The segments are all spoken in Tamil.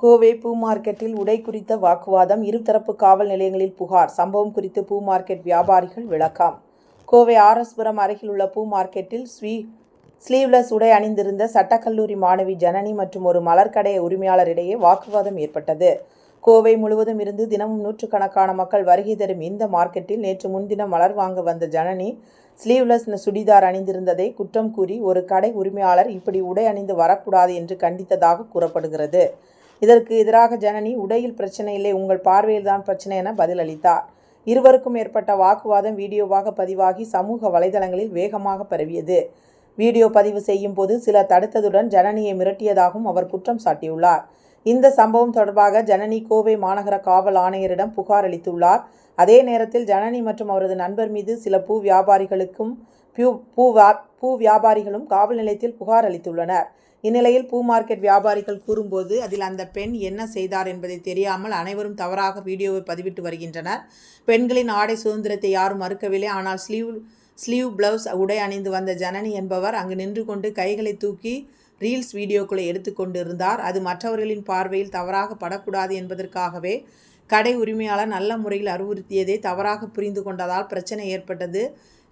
கோவை பூ மார்க்கெட்டில் உடை குறித்த வாக்குவாதம் இருதரப்பு காவல் நிலையங்களில் புகார். சம்பவம் குறித்து பூ மார்க்கெட் வியாபாரிகள் விளக்கம். கோவை ஆர்எஸ்புரம் அருகில் உள்ள பூ மார்க்கெட்டில் ஸ்வீ ஸ்லீவ்லெஸ் உடை அணிந்திருந்த சட்டக்கல்லூரி மாணவி ஜனனி மற்றும் ஒரு மலர்க்கடை உரிமையாளர் இடையே வாக்குவாதம் ஏற்பட்டது. கோவை முழுவதும் இருந்து தினமும் நூற்றுக்கணக்கான மக்கள் வருகை தரும் இந்த மார்க்கெட்டில் நேற்று முன்தினம் மலர் வாங்க வந்த ஜனனி ஸ்லீவ்லெஸ் சுடிதார் அணிந்திருந்ததை குற்றம் கூறி ஒரு கடை உரிமையாளர் இப்படி உடை அணிந்து வரக்கூடாது என்று கண்டித்ததாக கூறப்படுகிறது. இதற்கு எதிராக ஜனனி உடையில் பிரச்சனை இல்லை உங்கள் பார்வையில் தான் பிரச்சனை என பதிலளித்தார். இருவருக்கும் ஏற்பட்ட வாக்குவாதம் வீடியோவாக பதிவாகி சமூக வலைதளங்களில் வேகமாக பரவியது. வீடியோ பதிவு செய்யும் போது சிலர் தடுத்ததுடன் ஜனனியை மிரட்டியதாகவும் அவர் குற்றம் சாட்டியுள்ளார். இந்த சம்பவம் தொடர்பாக ஜனனி கோவை மாநகர காவல் ஆணையரிடம் புகார் அளித்துள்ளார். அதே நேரத்தில் ஜனனி மற்றும் அவரது நண்பர் மீது சில பூ வியாபாரிகளுக்கும் பூ பூ பூ வியாபாரிகளும் காவல் நிலையத்தில் புகார் அளித்துள்ளனர். இந்நிலையில் பூ மார்க்கெட் வியாபாரிகள் கூறும்போது அதில் அந்த பெண் என்ன செய்தார் என்பதை தெரியாமல் அனைவரும் தவறாக வீடியோவை பதிவிட்டு வருகின்றனர். பெண்களின் ஆடை சுதந்திரத்தை யாரும் மறுக்கவில்லை. ஆனால் ஸ்லீவ் ஸ்லீவ் பிளவுஸ் உடை அணிந்து வந்த ஜனனி என்பவர் அங்கு நின்று கொண்டு கைகளை தூக்கி ரீல்ஸ் வீடியோக்களை எடுத்துக்கொண்டு இருந்தார் அது மற்றவர்களின் பார்வையில் தவறாக படக்கூடாது என்பதற்காகவே கடை உரிமையாளர் நல்ல முறையில் அறிவுறுத்தியதை தவறாக புரிந்து கொண்டதால் பிரச்சனை ஏற்பட்டது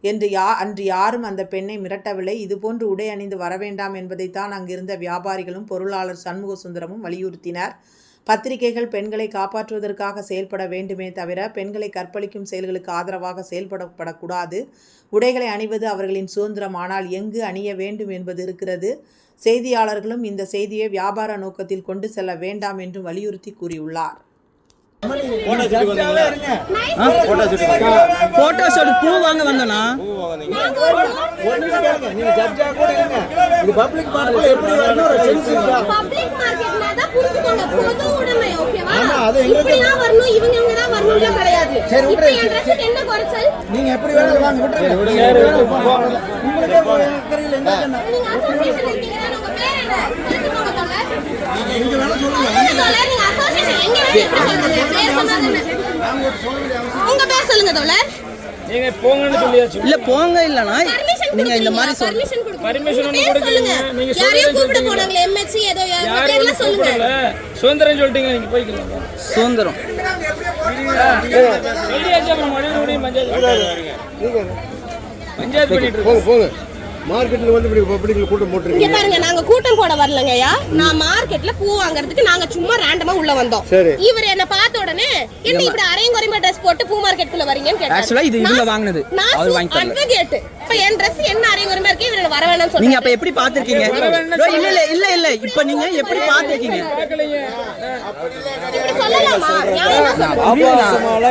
என்று யா அன்று யாரும் அந்த பெண்ணை மிரட்டவில்லை. இதுபோன்று உடை அணிந்து வரவேண்டாம் என்பதைத்தான் அங்கிருந்த வியாபாரிகளும் பொருளாளர் சண்முக சுந்தரமும் வலியுறுத்தினர். பத்திரிகைகள் பெண்களை காப்பாற்றுவதற்காக செயல்பட வேண்டுமே தவிர பெண்களை கற்பழிக்கும் செயல்களுக்கு ஆதரவாக செயல்படப்படக்கூடாது. உடைகளை அணிவது அவர்களின் சுதந்திரம். ஆனால் எங்கு அணிய வேண்டும் என்பது இருக்கிறது. செய்தியாளர்களும் இந்த செய்தியை வியாபார நோக்கத்தில் கொண்டு செல்ல வேண்டாம் என்றும் வலியுறுத்தி கூறியுள்ளார். போட்டோ ஷூட் பூ வாங்க வந்தனா? நீங்க ஜட்ஜா கூட இருங்க இது பப்ளிக் பார்க்கல எப்படி வரணும் ஒரு சென்ஸ் இருக்கா பப்ளிக் மார்க்கெட்னா தான் புரிஞ்சுக்கோங்க. பொது உடைமை ஓகேவா ஆமா, அது எங்களுக்கு- இப்படி தான் வரணும் இவங்க இவங்க தான் வரணும்லாம் கிடையாது. சரி, இப்போ. என் ட்ரெஸ்ஸுக்கு என்ன குறைச்சல்? நீங்க எப்படி வேணாலும் வாங்க விட்டுருங்க. உங்களுக்கே தெரியல என்ன என்ன நீங்க அசோசியேஷன் இருக்கீங்க உங்க பேர் என்ன? தெரிஞ்சுக்கோங்க தோழர் நீங்க வேணா சொல்லுங்க. நீங்க அசோசியேஷன் எங்க எப்படி பேர் உங்க பேர் சொல்லுங்க தோழர். நீங்க போங்கன்னு சொல்லியாச்சு. இல்ல போங்க இல்லனா பர்மிஷன் நீங்க இந்த மாதிரி சொல்லுங்க பர்மிஷன் கொடுக்கலைங்க. நீங்க யாரையும் கூப்பிட. போனாங்களே எம்எச்சி ஏதோ சொல்லுங்க. சுதந்திரம் சொல்லிட்டீங்க நீங்க போய்க்கலாம் சுதந்திரம். சொல்லியாச்சு அப்புறம் மறுபடியும் பஞ்சாயத்து பஞ்சாயத்து பண்ணிட்டு இருக்கோம். போங்க. போங்க மார்க்கெட்டில் வந்து இப்படி கூட்டம் இங்க போட்டுருக்கீங்க பாருங்க நாங்க கூட்டம் போட வரலங்கய்யா. நான் மார்க்கெட்ல பூ வாங்குறதுக்கு நாங்க சும்மா ரேண்டமா உள்ள வந்தோம். இவர் என்ன என்ன இப்படி அரையும் குறைமா ட்ரெஸ் போட்டு பூ மார்க்கெட்டுக்குள்ள வரீங்கன்னு கேட்டாரு இது நான்- வாங்குனது. அவர் வாங்கி தரல. அட்வொகேட் இப்ப என் Dress என்ன அரையும் குறைமா இருக்கு இவர் வர வேணாம்னு நீங்க சொல்றாரு அப்ப எப்படி பாத்திருக்கீங்க இல்ல இல்ல இல்ல இல்ல. இப்ப நீங்க எப்படி பாத்திருக்கீங்க இப்படி சொல்லலாமா நியாயமா சொல்லுங்க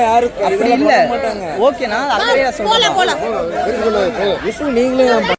அப்படி இல்ல ஓகேனா அதுவே போலாம் போலாம். நீங்களே